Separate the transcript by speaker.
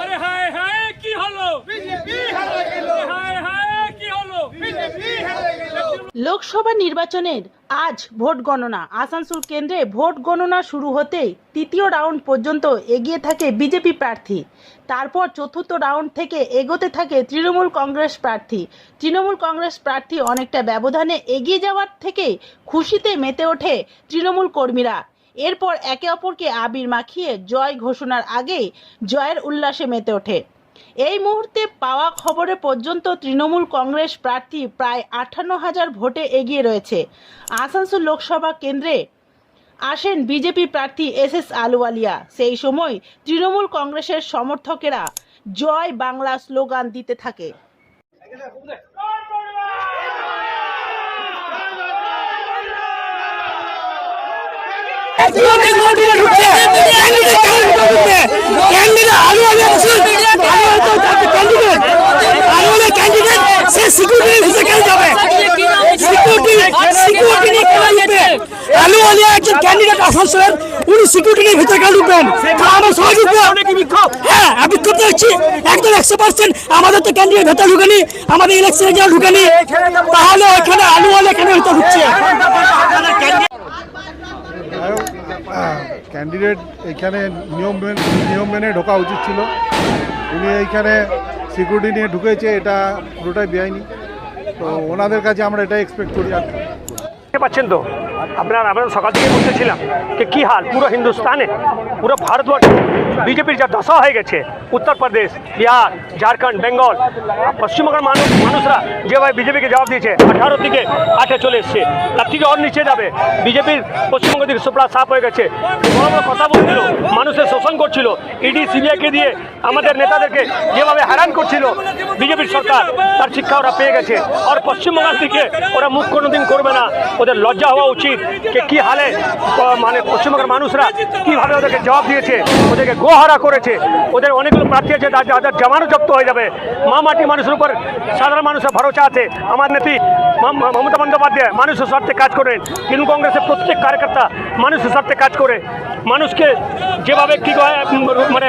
Speaker 1: আরে হায় হায় কি হলো? হায় হায় কি হলো?
Speaker 2: লোকসভা নির্বাচনের আজ ভোট গণনা। আসানসোল কেন্দ্রে ভোট গণনা শুরু হতেই তৃতীয় রাউন্ড পর্যন্ত এগিয়ে থাকে বিজেপি প্রার্থী। তারপর চতুর্থ রাউন্ড থেকে এগোতে থাকে তৃণমূল কংগ্রেস প্রার্থী। তৃণমূল কংগ্রেস প্রার্থী অনেকটা ব্যবধানে এগিয়ে যাওয়ার থেকে খুশিতে মেতে ওঠে তৃণমূল কর্মীরা। এরপর একে অপরকে আবির মাখিয়ে জয় ঘোষণার আগেই জয়ের উল্লাসে মেতে ওঠে। এই মুহূর্তে পাওয়া খবরে পর্যন্ত তৃণমূল কংগ্রেস প্রার্থী প্রায় আটান্ন হাজার ভোটে এগিয়ে রয়েছে। আসানসোল লোকসভা কেন্দ্রে আসেন বিজেপি প্রার্থী এস এস আলুওয়ালিয়া। সেই সময় তৃণমূল কংগ্রেসের সমর্থকেরা জয় বাংলা স্লোগান দিতে থাকে।
Speaker 3: আলু আলিয়া একজন ক্যান্ডিডেট আসানসোলের উনি সিকিউরিটির ভিতরে কেন ঢুকবেন আমার সবাই ঢুকবে হ্যাঁ বিক্ষোভ দেখছি একদম একশো পার্সেন্ট আমাদের তো ক্যান্ডিডেট ভেতরে ঢুকেনি। আমাদের ইলেকশনে যারা ঢুকেনি তাহলে ওইখানে আলু আলিয়া কেন ভিতরে ঢুকছে?
Speaker 4: ক্যান্ডিডেট এখানে নিয়ম মেনে নিয়ম মেনে ঢোকা উচিত ছিল। উনি এইখানে সিকিউরিটি নিয়ে ঢুকেছে, এটা পুরোটাই বেআইনি। তো ওনাদের কাছে আমরা এটাই এক্সপেক্ট করি আর।
Speaker 5: পাচ্ছেন তো? আপনার আমরা সকাল থেকে বলতেছিলাম যে কী হাল? পুরো হিন্দুস্তানে? পুরো ভারতবর্ষে বিজেপির যা দশা হয়ে গেছে, উত্তরপ্রদেশ, বিহার, ঝাড়খণ্ড, বেঙ্গল, পশ্চিমবঙ্গের মানুষ মানুষরা যেভাবে বিজেপিকে জবাব দিয়েছে, আঠারো থেকে আটে চলে এসছে, তার থেকে অর নিচে যাবে। বিজেপির পশ্চিমবঙ্গ দিকে সুপ্রা সাফ হয়ে গেছে। বড় বড় কথা বলছিল, মানুষের শোষণ করছিল, ইডি, সিবিআইকে দিয়ে আমাদের নেতাদেরকে যেভাবে হ্যারান করছিল, বিজেপির সরকার, তার শিক্ষা ওরা পেয়ে গেছে। আর পশ্চিমবঙ্গের দিকে ওরা মুখ কোনোদিন করবে না। ওদের লজ্জা হওয়া উচিত যে কি হালে মানে পশ্চিমবঙ্গের মানুষরা কীভাবে ওদেরকে জবাব দিয়েছে, ওদেরকে গোহারা করেছে ওদের অনেকগুলো প্রার্থী আছে তাদের জামানো জব্দ হয়ে যাবে মা মাটি মানুষের উপর সাধারণ মানুষের ভরসা আছে আমার নেত্রী মমতা বন্দ্যোপাধ্যায় মানুষের স্বার্থে কাজ করেন তৃণমূল কংগ্রেসের প্রত্যেক কার্যকর্তা মানুষের স্বার্থে কাজ করে মানুষকে যেভাবে কি মানে